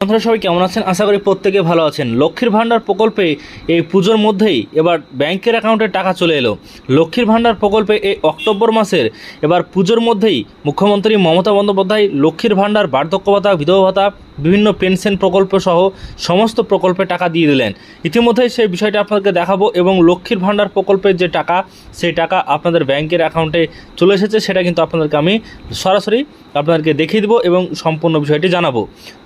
আপনারা সবাই কেমন আছেন? আশা করি প্রত্যেকে ভালো আছেন। লক্ষ্মীর ভাণ্ডার প্রকল্পে এই পুজোর মধ্যেই এবার ব্যাংকের অ্যাকাউন্টে টাকা চলে এলো। লক্ষ্মীর ভাণ্ডার প্রকল্পে এই অক্টোবর মাসের এবার পুজোর মধ্যেই মুখ্যমন্ত্রী মমতা বন্দ্যোপাধ্যায় লক্ষ্মীর ভাণ্ডার বার্ধক্য ভাতা, বিধবা ভাতা বিভিন্ন পেনশন প্রকল্প সহ সমস্ত প্রকল্পে টাকা দিয়ে দিলেন। ইতিমধ্যেই সেই বিষয়টা আপনাদেরকে দেখাবো এবং লক্ষ্মীর ভাণ্ডার প্রকল্পের যে টাকা, সেই টাকা আপনাদের ব্যাংকের অ্যাকাউন্টে চলে এসেছে, সেটা কিন্তু আপনাদেরকে আমি সরাসরি আপনাদেরকে দেখিয়ে দেবো এবং সম্পূর্ণ বিষয়টি জানাব।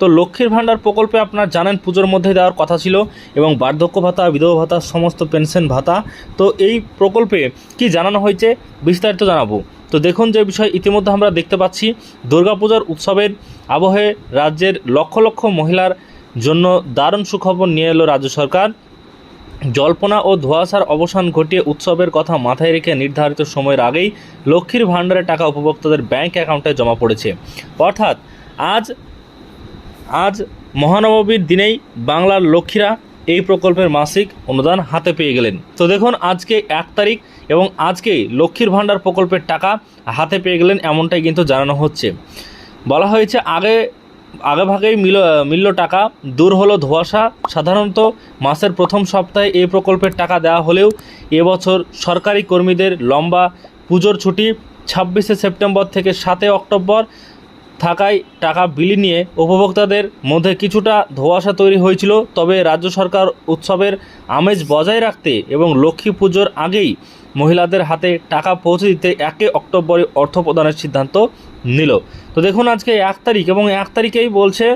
তো লক্ষ্মীর ভাণ্ডার প্রকল্পে আপনার জানেন, পুজোর মধ্যে দেওয়ার কথা ছিল এবং বার্ধক্য ভাতা, বিধবা ভাতা, সমস্ত পেনশন ভাতা। তো এই প্রকল্পে কি জানানো হয়েছে বিস্তারিত জানাব। তো দেখুন যে বিষয়, ইতিমধ্যে আমরা দেখতে পাচ্ছি, দুর্গাপূজার উৎসবের আবহে রাজ্যের লক্ষ লক্ষ মহিলার জন্য দারুণ সুখবর নিয়ে এলো রাজ্য সরকার। জল্পনা ও ধোঁয়াশার অবসান ঘটিয়ে উৎসবের কথা মাথায় রেখে নির্ধারিত সময়ের আগেই লক্ষ্মীর ভাণ্ডারের টাকা উপভোক্তাদের ব্যাংক অ্যাকাউন্টে জমা পড়েছে। অর্থাৎ আজ আজ মহানবমীর দিনেই বাংলার লক্ষ্মীরা এই প্রকল্পের মাসিক অনুদান হাতে পেয়ে গেলেন। তো দেখুন, আজকে এক তারিখ এবং আজকেই লক্ষ্মীর ভাণ্ডার প্রকল্পের টাকা হাতে পেয়ে গেলেন এমনটাই কিন্তু জানানো হচ্ছে। বলা হয়েছে আগে আগে ভাগেই মিল, মিলল টাকা, দূর হলো ধোয়াশা। সাধারণত মাসের প্রথম সপ্তাহে এই প্রকল্পের টাকা দেওয়া হলেও এবছর সরকারি কর্মীদের লম্বা পুজোর ছুটি, ছাব্বিশে সেপ্টেম্বর থেকে সাতই অক্টোবর থাকায় টাকা বিলি নিয়ে উপভোক্তাদের মধ্যে কিছুটা ধোঁয়াশা তৈরি হয়েছিল। তবে রাজ্য সরকার উৎসবের আমেজ বজায় রাখতে এবং লক্ষ্মী পুজোর আগেই মহিলাদের হাতে টাকা পৌঁছে দিতে একে অক্টোবরে অর্থ প্রদানের সিদ্ধান্ত নিল। তো দেখুন, আজকে এক তারিখ এবং এক তারিখেই বলছে,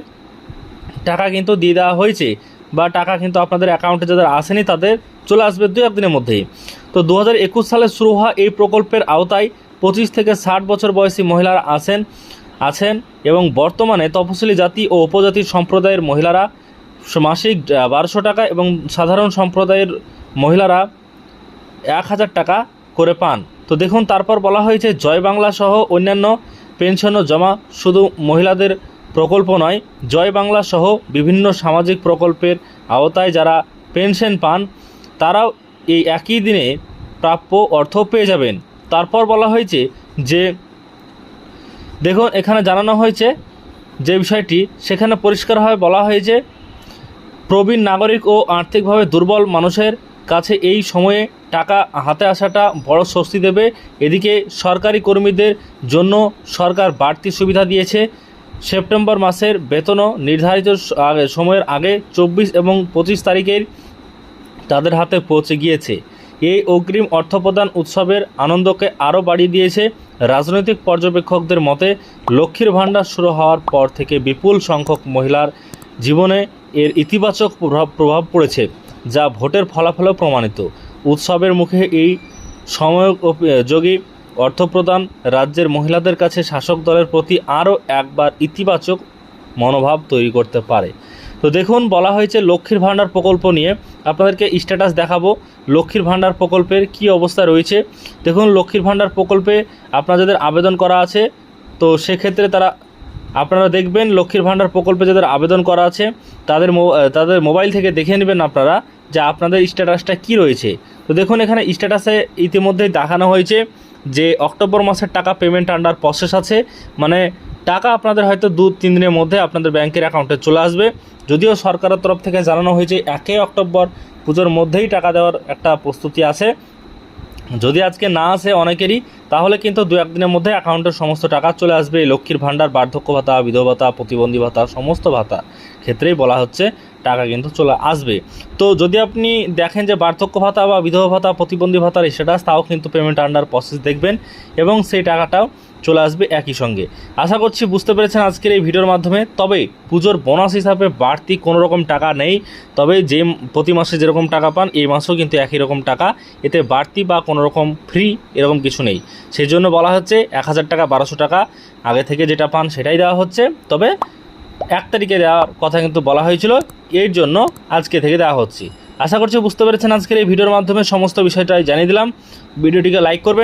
টাকা কিন্তু দিয়ে দেওয়া হয়েছে বা টাকা কিন্তু আপনাদের অ্যাকাউন্টে যাদের আসেনি তাদের চলে আসবে দু একদিনের মধ্যেই। তো দু হাজার একুশ সালে শুরু হওয়া এই প্রকল্পের আওতায় পঁচিশ থেকে ষাট বছর বয়সী মহিলারা আছেন আছেন এবং বর্তমানে তফসিলি জাতি ও উপজাতি সম্প্রদায়ের মহিলারা মাসিক বারোশো টাকা এবং সাধারণ সম্প্রদায়ের মহিলারা এক হাজার টাকা করে পান। তো দেখুন, তারপর বলা হয়েছে, জয় বাংলা সহ অন্যান্য পেনশনও জমা শুধু মহিলাদের প্রকল্প নয়, জয় বাংলা সহ বিভিন্ন সামাজিক প্রকল্পের আওতায় যারা পেনশন পান, তারাও এই একই দিনে প্রাপ্য অর্থ পেয়ে যাবেন। তারপর বলা হয়েছে যে দেখুন, এখানে জানানো হয়েছে যে বিষয়টি, সেখানে পরিষ্কারভাবে বলা হয়েছে, প্রবীণ নাগরিক ও আর্থিকভাবে দুর্বল মানুষের কাছে এই সময়ে টাকা হাতে আসাটা বড় স্বস্তি দেবে। এদিকে সরকারি কর্মীদের জন্য সরকার বাড়তি সুবিধা দিয়েছে। সেপ্টেম্বর মাসের বেতনও নির্ধারিত সময়ের আগে চব্বিশ এবং পঁচিশ তারিখের তাদের হাতে পৌঁছে গিয়েছে। এই অগ্রিম অর্থপ্রদান উৎসবের আনন্দকে আরও বাড়িয়ে দিয়েছে রাজনৈতিক পর্যবেক্ষকদের মতে, লক্ষ্মীর ভাণ্ডার শুরু হওয়ার পর থেকে বিপুল সংখ্যক মহিলার জীবনে এর ইতিবাচক প্রভাব প্রভাব পড়েছে, যা ভোটের ফলাফলেও প্রমাণিত। উৎসবের মুখে এই সময়যোগী অর্থপ্রদান রাজ্যের মহিলাদের কাছে শাসক দলের প্রতি আরও একবার ইতিবাচক মনোভাব তৈরি করতে পারে। তো দেখুন, বলা হয়েছে লক্ষ্মীর ভাণ্ডার প্রকল্প নিয়ে। আপনাদেরকে স্ট্যাটাস দেখাবো, লক্ষ্মীর ভাণ্ডার প্রকল্পের কি অবস্থা রয়েছে। দেখুন, লক্ষ্মীর ভাণ্ডার প্রকল্পে আপনার যাদের আবেদন করা আছে। তো সেক্ষেত্রে তারা, আপনারা দেখবেন, লক্ষ্মীর ভাণ্ডার প্রকল্পে যাদের আবেদন করা আছে, তাদের তাদের মোবাইল থেকে দেখে নেবেন আপনারা যে আপনাদের স্ট্যাটাসটা কি রয়েছে। তো দেখুন, এখানে স্ট্যাটাসে ইতিমধ্যেই দেখানো হয়েছে যে অক্টোবর মাসের টাকা পেমেন্ট আন্ডার প্রসেস আছে। মানে টাকা আপনাদের হয়তো দু, তিন দিনের মধ্যে আপনাদের ব্যাংকের অ্যাকাউন্টে চলে আসবে। যদিও সরকারের তরফ থেকে জানানো হয়েছে একই অক্টোবর, পুজোর মধ্যেই টাকা দেওয়ার একটা প্রস্তুতি আছে। যদি আজকে না আসে অনেকেরই, তাহলে কিন্তু দু একদিনের মধ্যে অ্যাকাউন্টের সমস্ত টাকা চলে আসবে। এই লক্ষ্মীর ভাণ্ডার, বার্ধক্য ভাতা, বিধবা ভাতা, প্রতিবন্ধী ভাতা, সমস্ত ভাতা। ক্ষেত্রেই বলা হচ্ছে টাকা কিন্তু চলে আসবে। তো যদি আপনি দেখেন যে বার্ধক্য ভাতা বা বিধবা ভাতা, প্রতিবন্ধী ভাতার স্ট্যাটাস তাও কিন্তু পেমেন্ট আন্ডার প্রসেস দেখবেন এবং সেই টাকাটাও চলে আসবে একই সঙ্গে। আশা করছি বুঝতে পেরেছেন আজকের এই ভিডিওর মাধ্যমে। তবে পুজোর বোনাস হিসাবে বাড়তি কোনো রকম টাকা নেই। তবে যে প্রতি মাসে যেরকম টাকা পান, এই মাসেও কিন্তু একই রকম টাকা। এতে বাড়তি বা কোনো রকম ফ্রি এরকম কিছু নেই। সেই জন্য বলা হচ্ছে এক হাজার টাকা, বারোশো টাকা। আগে থেকে যেটা পান সেটাই দেওয়া হচ্ছে। তবে এক তারিখে দেওয়ার কথা কিন্তু বলা হয়েছিল। এর জন্য আজকে থেকে দেওয়া হচ্ছে। আশা করছি বুঝতে পেরেছেন আজকের এই ভিডিওর মাধ্যমে সমস্ত বিষয়টাই জানিয়ে দিলাম। ভিডিওটিকে লাইক করবেন।